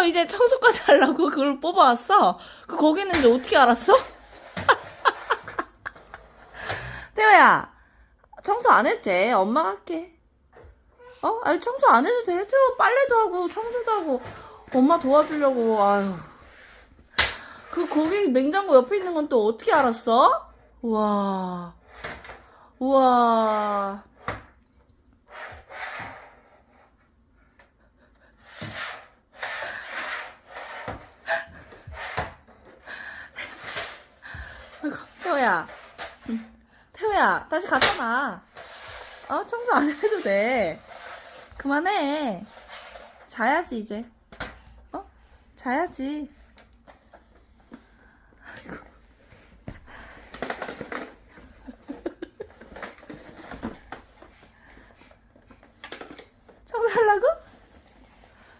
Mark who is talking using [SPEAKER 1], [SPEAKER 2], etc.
[SPEAKER 1] 태호 이제 청소까지 하려고 그걸 뽑아왔어. 그 거기 있는지 어떻게 알았어? 태호야, 청소 안 해도 돼. 엄마가 할게. 어? 아니 청소 안 해도 돼. 태호 빨래도 하고 청소도 하고 엄마 도와주려고. 아유. 그 거기 냉장고 옆에 있는 건 또 어떻게 알았어? 우와. 우와. 태호야. 응. 태호야, 다시 갖다 놔. 어, 청소 안 해도 돼. 그만해. 자야지, 이제. 어? 자야지.